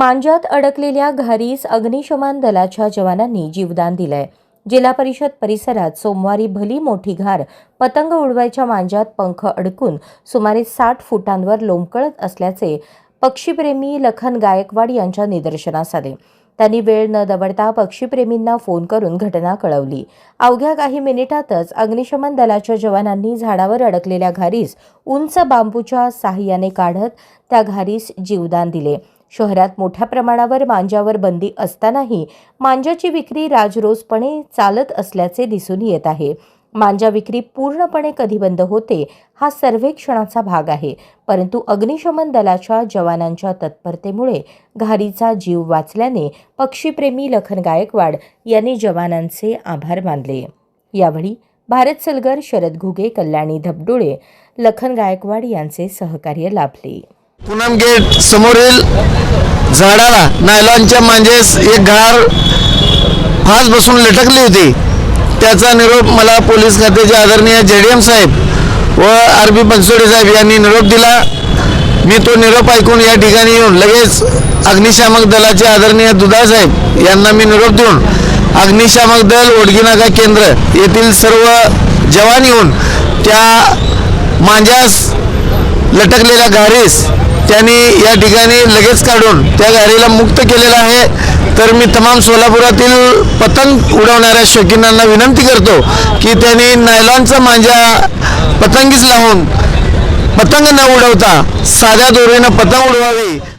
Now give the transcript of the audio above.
मांजात अडकलेल्या घारीस अग्निशमन दलाच्या जवानांनी जीवदान दिलंय. जिल्हा परिषद परिसरात सोमवारी भली मोठी घार पतंग उडवायच्या मांजात पंख अडकून सुमारे साठ फुटांवर लोंबकळत असल्याचे पक्षीप्रेमी लखन गायकवाड यांच्या निदर्शनास आले. त्यांनी वेळ न दवडता पक्षीप्रेमींना फोन करून घटना कळवली. अवघ्या काही मिनिटातच अग्निशमन दलाच्या जवानांनी झाडावर अडकलेल्या घारीस उंच बांबूच्या साह्याने काढत त्या घारीस जीवदान दिले. शहरात मोठ्या प्रमाणावर मांजावर बंदी असतानाही मांजाची विक्री राजरोसपणे चालत असल्याचे दिसून येत आहे. मांजा विक्री पूर्णपणे कधी बंद होते हा सर्वेक्षणाचा भाग आहे. परंतु अग्निशमन दलाच्या जवानांच्या तत्परतेमुळे घारीचा जीव वाचल्याने पक्षीप्रेमी लखन गायकवाड यांनी जवानांचे आभार मानले. यावेळी भारत सलगर शरद घुगे कल्याणी धबडोळे लखन गायकवाड यांचे सहकार्य लाभले. पुनम गेट समोरील झाडाला नायलॉनच्या मांजेस एक घार फास बसून लटकली होती. त्याचा निरोप मला पोलीस खात्याचे आदरणीय जेडीएम साहेब व आर बी बनसोडे साहेब यांनी निरोप दिला. मी तो निरोप ऐकून या ठिकाणी येऊन लगेच अग्निशामक दलाचे आदरणीय दुधा साहेब यांना मी निरोप देऊन अग्निशामक दल ओडगीनाका केंद्र येथील सर्व जवान येऊन त्या मांजास लटकलेल्या गारीस त्यांनी या ठिकाणी लगेच काढून त्या गाडीला मुक्त केलेला आहे. तर मी तमाम सोलापुरातील पतंग उडवणाऱ्या शौकीनांना विनंती करतो की त्यांनी नायलॉनचा मांजा पतंगीच लावून पतंग न उडवता साध्या दोरीनं पतंग उडवावी.